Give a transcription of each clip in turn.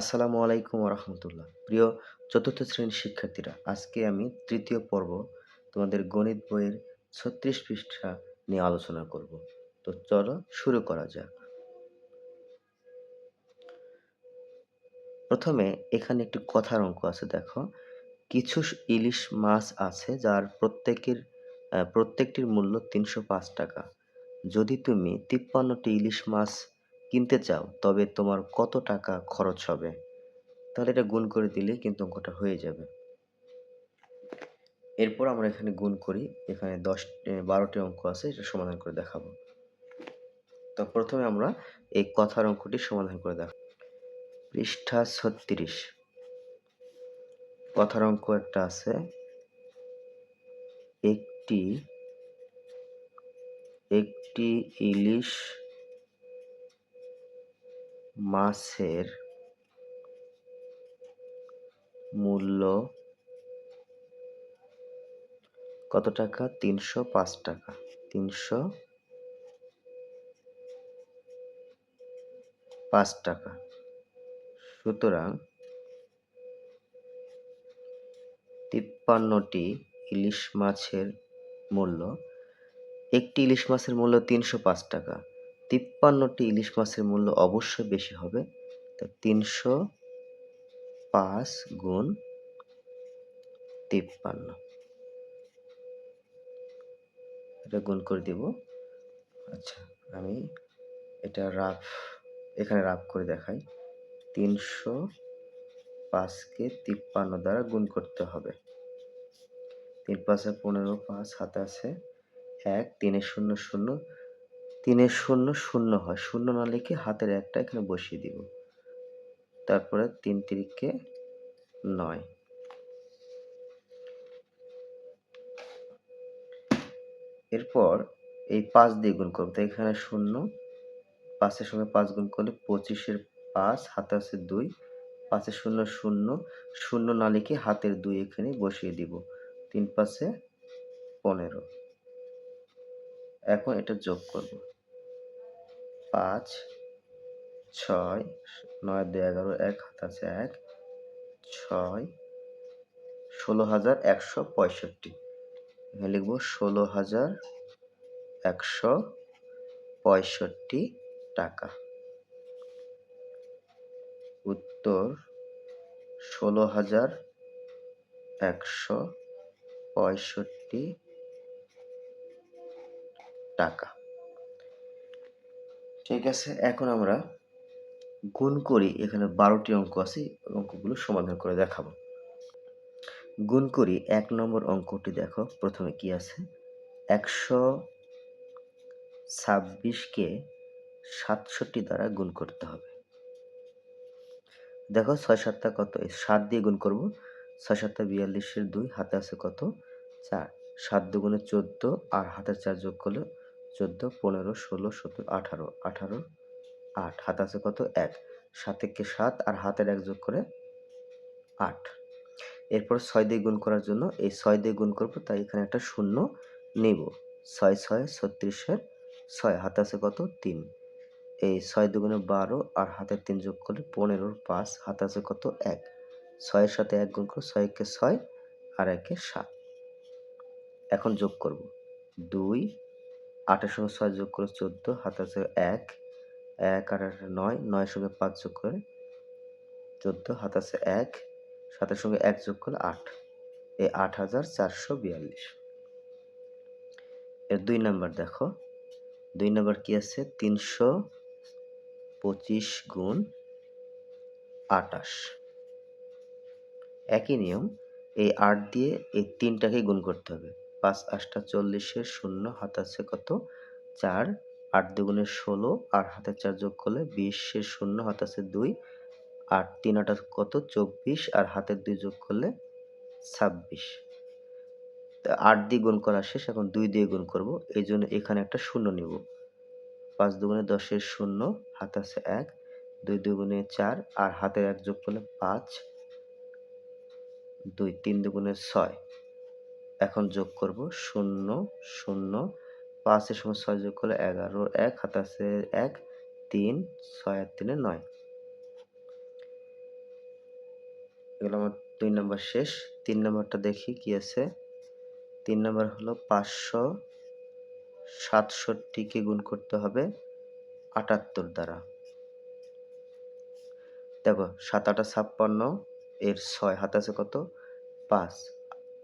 আসসালামু আলাইকুম রহমতুল্লাহ প্রিয় চতুর্থ শ্রেণির শিক্ষার্থীরা, আজকে আমি তৃতীয় পর্ব তোমাদের গণিত বইয়ের ছত্রিশ পৃষ্ঠা নিয়ে আলোচনা করব। তো চলো শুরু করা যাক। প্রথমে এখানে একটি কথার অঙ্ক আছে, দেখো। কিছু ইলিশ মাছ আছে যার প্রত্যেকের প্রত্যেকটির মূল্য তিনশো পাঁচ টাকা। যদি তুমি তিপ্পান্নটি ইলিশ মাছ কিনতে চাও, তবে তোমার কত টাকা খরচ হবে? তাহলে এটা গুণ করে দিলেই কিন্তু অঙ্কটা হয়ে যাবে। এরপর আমরা এখানে গুণ করি, এখানে দশ বারোটি অঙ্ক আছে, এটা সমাধান করে দেখাবো। তো প্রথমে আমরা এই কথার অঙ্কটি সমাধান করে দেখাবো। পৃষ্ঠা ছত্রিশ। কথার অঙ্ক একটা আছে। একটি একটি ইলিশ মাছের মূল্য কত টাকা? তিনশো পাঁচ টাকা। তিনশো পাঁচ টাকা। সুতরাং তিপ্পান্নটি ইলিশ মাছের মূল্য। একটি ইলিশ মাছের মূল্য তিনশো পাঁচ টাকা। তিপ্পান্নটি ইলিশ মাছের মূল্য অবশ্যই বেশি হবে। তা তিনশো পাঁচ গুণ তিপ্পান্ন। এটা গুণ করে দিব। আচ্ছা আমি এটা রাফ, এখানে রাফ করে দেখাই। তিনশো পাঁচকে তিপ্পান্ন দ্বারা গুণ করতে হবে। তিন পাঁচে পনেরো, পাঁচ হাতে আছে এক তিনের শূন্য শূন্য তিনের শূন্য শূন্য হয়। শূন্য না লিখে হাতের একটা এখানে বসিয়ে দিব। তারপরে তিন তিরিকে নয়। এরপর এই পাঁচ দিয়ে গুণ করব। তো এখানে শূন্য, পাঁচের সঙ্গে পাঁচ গুণ করলে পঁচিশের পাঁচ, হাতে আছে দুই। পাঁচের শূন্য শূন্য শূন্য না লিখে হাতের দুই এখানে বসিয়ে দিব। তিন পাঁচে পনেরো। এখন এটা যোগ করব। পাঁচ, ছয়, নয়, দুই, এগারো, এক হাত আছে এক, ছয়, ষোলো হাজার একশো পঁয়ষট্টি। এখানে লিখব ষোলো হাজার একশো পঁয়ষট্টি টাকা। উত্তর, ষোলো হাজার একশো পঁয়ষট্টি টাকা। ঠিক আছে, এখন আমরা গুণ করি, এখানে বারোটি অঙ্ক আছে অঙ্কগুলো সমাধান করে দেখাবো। গুণ করি, এক নম্বর অঙ্কটি দেখো, প্রথমে কি আছে? একশো ছাব্বিশকে সাতষট্টি দ্বারা গুণ করতে হবে। দেখো, ছয় সাতটা কত? সাত দিয়ে গুণ করব। ছয় সাতটা বিয়াল্লিশের দুই, হাতে আছে কত? চার। সাত দুগুণে চোদ্দ, আর হাতের চার যোগ করলে চোদ্দ, পনেরো, ষোলো, সতেরো, আঠারো আঠারো, আট। হাত আছে কত? এক। সাতেকে সাত আর হাতের এক যোগ করে আট। এরপর ছয় দিয়ে গুণ করার জন্য এই ছয় দিয়ে গুণ করব, তাই এখানে একটা শূন্য নেব। ছয় ছয়, ছত্রিশের ছয়। হাতে আছে কত? তিন। এই ছয় দুগুণে বারো আর হাতের তিন যোগ করলে পনেরোর পাঁচ। হাতে আছে কত? এক। ছয়ের সাথে এক গুণ করো ছয়কে ছয় আর একে সাত। এখন যোগ করব। দুই আটের সঙ্গে ছয় যোগ করে চোদ্দ হাতে আছে এক। এক আর আট নয়, নয়ের সঙ্গে পাঁচ যোগ করে চোদ্দ হাত আছে এক, সাতের সঙ্গে এক যোগ করলে আট। এই আট হাজার চারশো বিয়াল্লিশ। এর দুই নাম্বার দেখো। দুই নাম্বার কি আছে? তিনশো পঁচিশ গুণ আটাশ একই নিয়ম, এই আট দিয়ে এই তিনটাকে গুণ করতে হবে। পাঁচ আটটা চল্লিশের শূন্য, হাত আছে কত? চার। আট দুগুণে ষোলো, আর হাতে চার যোগ করলে বিশের শূন্য, হাত আছে দুই। আট তিন আটা কত? চব্বিশ, আর হাতের দুই যোগ করলে ছাব্বিশ। আট দিয়ে গুণ করা শেষ, এখন দুই দিয়ে গুণ করব। এই জন্য এখানে একটা শূন্য নিব। পাঁচ দুগুণে দশের শূন্য, হাত আছে এক। দুই দুগুণে চার, আর হাতের এক যোগ করলে পাঁচ। দুই, তিন দুগুণে ছয়। এখন যোগ করব শূন্য শূন্য পাঁচের সময় ছয় যোগ করলে এগারো, এক আছে এক, তিন, ছয় আর তিনে নয়। এগুলো আমার দুই নম্বর শেষ। তিন নম্বরটা দেখি কি আছে? তিন নম্বর হলো পাঁচশো সাতষট্টিকে গুণ করতে হবে আটাত্তর দ্বারা। দেখো, সাত আটা ছাপ্পান্ন, এর ছয়, হাত আছে কত? পাঁচ।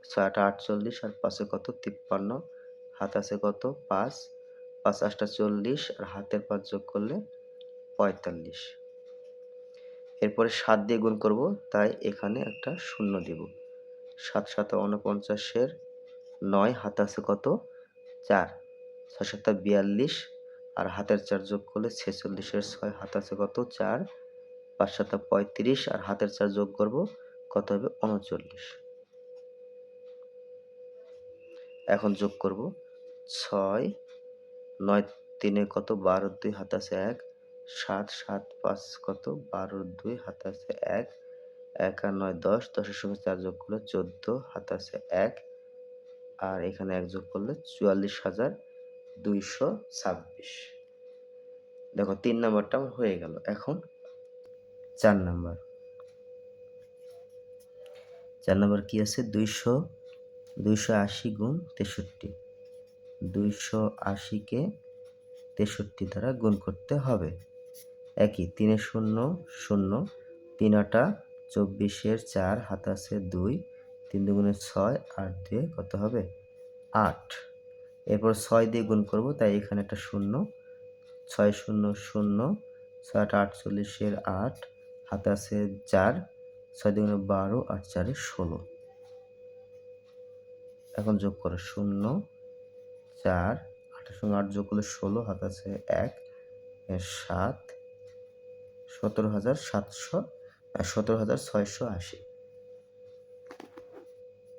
ছয় আটা আটচল্লিশ আর পাঁচে কত? তিপ্পান্ন। হাত আছে কত? পাঁচ। পাঁচ আটটা চল্লিশ আর হাতের পাঁচ যোগ করলে পঁয়তাল্লিশ। এরপরে সাত দিয়ে গুণ করব, তাই এখানে একটা শূন্য দিব। সাত সাত উনপঞ্চাশের নয়, হাত আছে কত? চার। ছয় সাত বিয়াল্লিশ আর হাতের চার যোগ করলে ছেচল্লিশের ছয়, হাত আছে কত? চার। পাঁচ সাত পঁয়ত্রিশ আর হাতের চার যোগ করব, কত হবে? উনচল্লিশ এখন যোগ করব। ছয়, নয়, তিনে কত? বারো, দুই, হাত আছে এক। সাত সাত, পাঁচ, কত? বারো, দুই, হাত আছে এক। এক আর নয়, দশ। দশের সঙ্গে চার যোগ করলে চোদ্দ, হাত আছে এক। আর এখানে এক যোগ করলে চুয়াল্লিশ হাজার দুইশো ছাব্বিশ। দেখো, তিন নম্বরটা আমার হয়ে গেল। এখন চার নম্বর। চার নম্বর কি আছে? দুইশো দুইশো আশি গুণ তেষট্টি। দুইশো আশিকে তেষট্টি দ্বারা গুণ করতে হবে। একই, তিনে শূন্য শূন্য, তিন আটা, চব্বিশের চার, হাত আছে দুই, তিন দুগুণে ছয়, আট দিয়ে কত হবে? আট। এরপর ছয় দিয়ে গুণ করব, তাই এখানে একটা শূন্য। ছয় শূন্য শূন্য, ছয় আট, আটচল্লিশের আট, হাতে আছে চার, ছয় দুগুণে বারো, আট চারে ষোলো। এখন যোগ করো শূন্য, চার, আটের সঙ্গে আট যোগ করলে ষোলো, হাত আছে এক সাত, সতেরো হাজার সাতশো সতেরো হাজার ছয়শো আশি।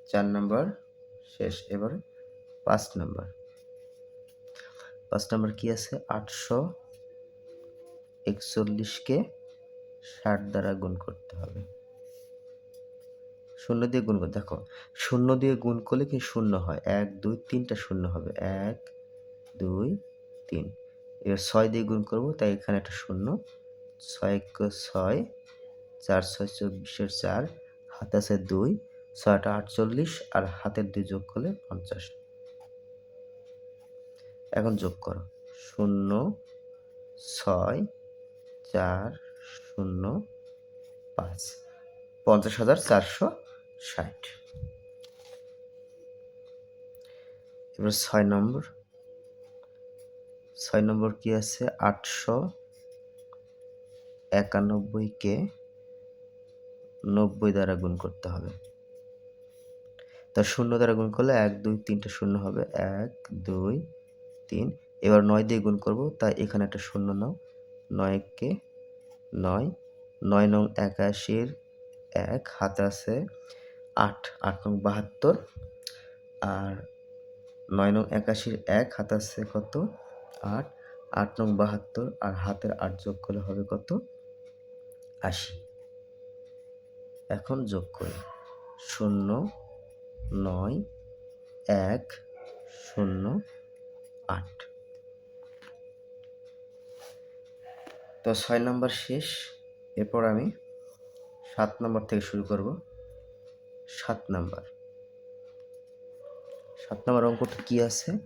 চার নম্বর, শেষ, এবার পাঁচ নম্বর। পাঁচ নম্বর কি আছে? আটশো একচল্লিশকে ষাট দ্বারা গুণ করতে হবে। শূন্য দিয়ে গুণ করতে দেখো, শূন্য দিয়ে গুণ করলে কি শূন্য হয়? এক, দুই, তিনটা শূন্য হবে। এক, দুই, তিন। এবার ছয় দিয়ে গুণ করব, তাই এখানে একটা শূন্য। ছয় ছয়, চার, ছয়, চব্বিশের চার, হাতে আছে দুই ছয়টা আটচল্লিশ, আর হাতের দুই যোগ করলে পঞ্চাশ। এখন যোগ করো। শূন্য, ছয়, চার, শূন্য, পাঁচ। পঞ্চাশ হাজার চারশো ষাট। এবার ছয় নম্বর। ছয় নম্বর কি আছে? আটশো একানব্বইকে নব্বই দ্বারা গুণ করতে হবে। তা শূন্য দ্বারা গুণ করলে এক, দুই তিনটে শূন্য হবে। এক, দুই, তিন। এবার নয় দিয়ে গুণ করব, তাই এখানে একটা শূন্য নাও। নয়কে নয়। নয় নং একাশির এক, হাতে আছে আট আট নং বাহাত্তর। আর নয় নং একাশির এক হাত আছে কত? আট। আট নং বাহাত্তর, আর হাতের আট যোগ করলে হবে কত? আশি। এখন যোগ করি। শূন্য, নয়, এক, শূন্য, আট। তো ছয় নম্বর শেষ। এরপর আমি সাত নম্বর থেকে শুরু করব। নম্বর। সাত নম্বর অঙ্কটা কি আছে?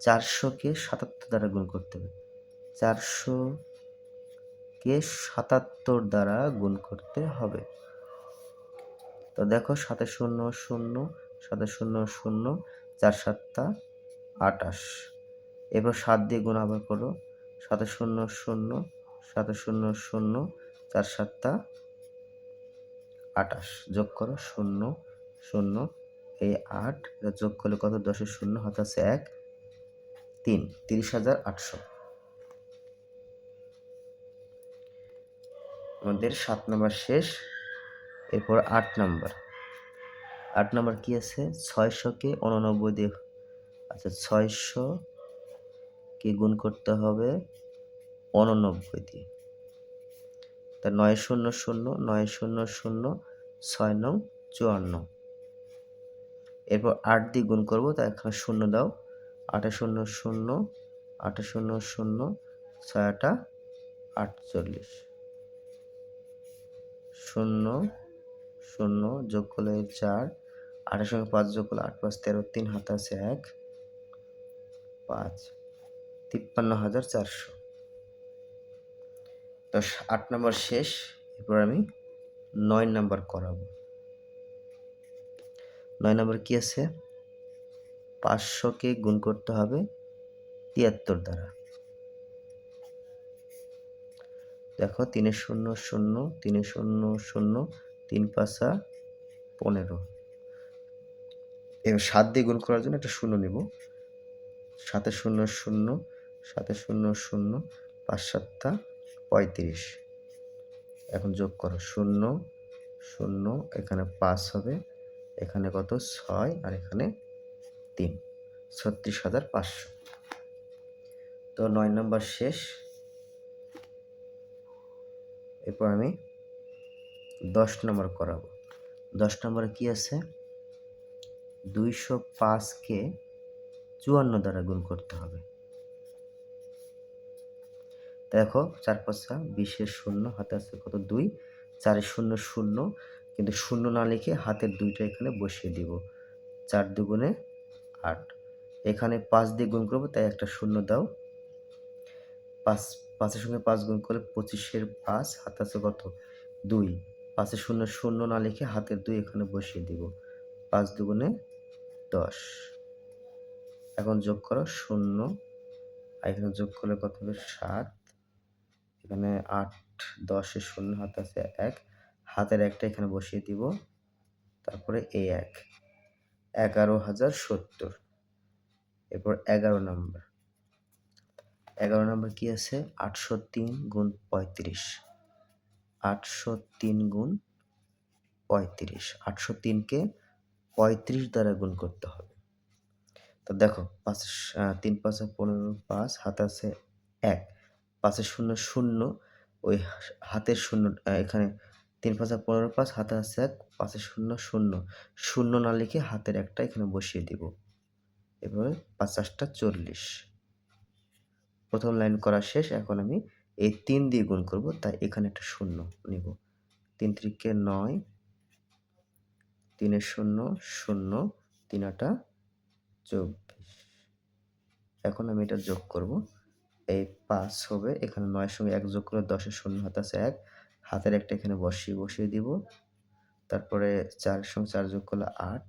চারশোকে সাতাত্তর দ্বারা গুণ করতে হবে। চারশোকে সাতাত্তর দ্বারা গুণ করতে হবে। তো দেখো সাতে শূন্য শূন্য, সাতে শূন্য শূন্য, চার সাতটা, আটাশ। এবার সাত দিয়ে গুণ আবার করো। সাতে শূন্য শূন্য, সাতে শূন্য শূন্য, চার সাতটা, আটাশ। যোগ করো শূন্য শূন্য। এই আট যোগ করলে কত? দশের শূন্য, হাত আছে এক। তিন, তিরিশ হাজার আটশো। আমাদের সাত নম্বর শেষ, এরপর আট নম্বর। আট নম্বর কি আছে? ছয়শোকে উননব্বই দিয়ে আচ্ছা ছয়শো কে গুণ করতে হবে উননব্বই দিয়ে। তা নয় শূন্য শূন্য, নয় শূন্য শূন্য, ছয় নং চুয়ান্ন। এরপর আট দিয়ে গুণ করব তা এখানে শূন্য দাও। আটে শূন্য শূন্য, আটে শূন্য শূন্য, ছয় আটা আটচল্লিশ। শূন্য শূন্য যোগ করলে চার, আটের সঙ্গে পাঁচ যোগ করলে আট পাঁচ তেরো, তিন হাতে আছে এক, পাঁচ, তিপ্পান্ন হাজার চারশো। তো আট নম্বর শেষ, এরপর আমি নয় নাম্বার করাবো। নয় নম্বর কি আছে? পাঁচশোকে গুণ করতে হবে তিয়াত্তর দ্বারা। দেখো, তিনে শূন্য শূন্য, তিনে শূন্য শূন্য, তিন পাঁচা পনেরো। এবার সাত দিয়ে গুণ করার জন্য একটা শূন্য নিব। সাতে শূন্য শূন্য, সাতে শূন্য শূন্য, পাঁচ সাতটা পঁয়ত্রিশ। এখন যোগ করো, শূন্য শূন্য, এখানে পাঁচ হবে। এখানে কত? ছয় আর এখানে তিন। ছত্রিশ হাজার পাঁচশো। তো নয় নম্বর শেষ। এরপর আমি দশ নম্বর করাবো। দশ নম্বরে কি আছে? দুইশো পাঁচকে চুয়ান্ন দ্বারা গুণ করতে হবে। দেখো, চার পাঁচটা বিশের শূন্য, হাতে আছে কত? দুই। চারের শূন্য শূন্য। কিন্তু শূন্য না লিখে হাতের দুইটা এখানে বসিয়ে দিব। চার দুগুণে আট। এখানে পাঁচ দিয়ে গুণ করব, তাই একটা শূন্য দাও। পাঁচ, পাঁচের সঙ্গে পাঁচ গুণ করলে পঁচিশের পাঁচ, হাত আছে কত? দুই। পাঁচের শূন্য শূন্য না লিখে হাতের দুই এখানে বসিয়ে দিব। পাঁচ দুগুণে দশ। এখন যোগ করো, শূন্য। আর এখানে যোগ করলে কত হবে? সাত। এখানে আট দশের শূন্য, হাত আছে এক। হাতের একটা এখানে বসিয়ে দিব। তারপরে এই এক। এগারো হাজার সত্তর। এরপর এগারো নম্বর। এগারো নম্বর কি আছে? আটশো তিন গুণ পঁয়ত্রিশ। আটশো তিন গুণ পঁয়ত্রিশ। আটশো তিনকে পঁয়ত্রিশ দ্বারা গুণ করতে হবে। তো দেখো, পাঁচ তিন পাঁচে পনেরো পাঁচ, হাতে আছে এক। পাঁচে শূন্য শূন্য, ওই হাতের শূন্য এখানে তিন পাঁচে পনেরো পাঁচ হাতে আছে এক, পাঁচে শূন্য শূন্য। শূন্য না লিখে হাতের একটা এখানে বসিয়ে দিব। এবারে পাঁচাশটা চল্লিশ। প্রথম লাইন করা শেষ, এখন আমি এই তিন দিয়ে গুণ করব, তাই এখানে একটা শূন্য নিব। তিন ত্রিকে নয়, তিনের শূন্য শূন্য, তিন আটা চব্বিশ। এখন আমি এটা যোগ করব। এই পাঁচ হবে, এখানে নয়ের সঙ্গে এক যোগ করে দশের শূন্য হাত আছে এক হাতের একটা এখানে বসিয়ে বসিয়ে দিব। তারপরে চারের সঙ্গে চার যোগ করলে আট।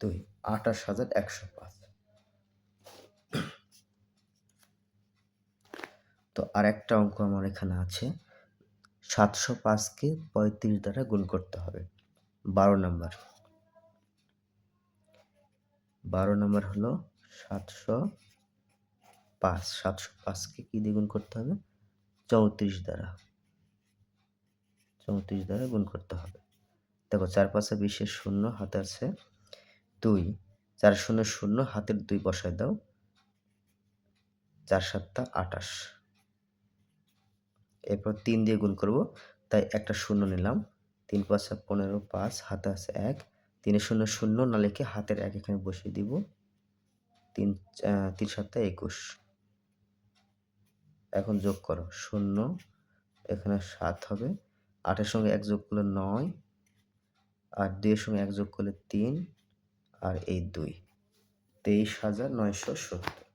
দুই, আঠাশ হাজার একশো পাঁচ। তো আর একটা অঙ্ক আমার এখানে আছে। সাতশো পাঁচকে পঁয়ত্রিশ দ্বারা গুণ করতে হবে। বারো নম্বর। বারো নম্বর হলো সাতশো পাঁচ। সাতশো পাঁচকে কী দিয়ে গুণ করতে হবে? চৌত্রিশ দ্বারা। চৌত্রিশ দ্বারা গুণ করতে হবে। দেখো, চার পাঁচে বিশের শূন্য হাতে আছে দুই। চার শূন্য শূন্য হাতের দুই বসায় দাও। চার সাতটা আটাশ এরপর তিন দিয়ে গুণ করব, তাই একটা শূন্য নিলাম। তিন পাঁচ পনেরো পাঁচ, হাতে আছে এক। তিনের শূন্য শূন্য না লিখে হাতের এক এখানে বসিয়ে দিব। তিন তিন সাতটা একুশ। এখন যোগ করো। শূন্য, এখানে সাত হবে। আটের সঙ্গে এক যোগ করলে নয়, আর দুইয়ের সঙ্গে এক যোগ করলে তিন, আর এই দুই। তেইশ হাজার নয়শো সত্তর।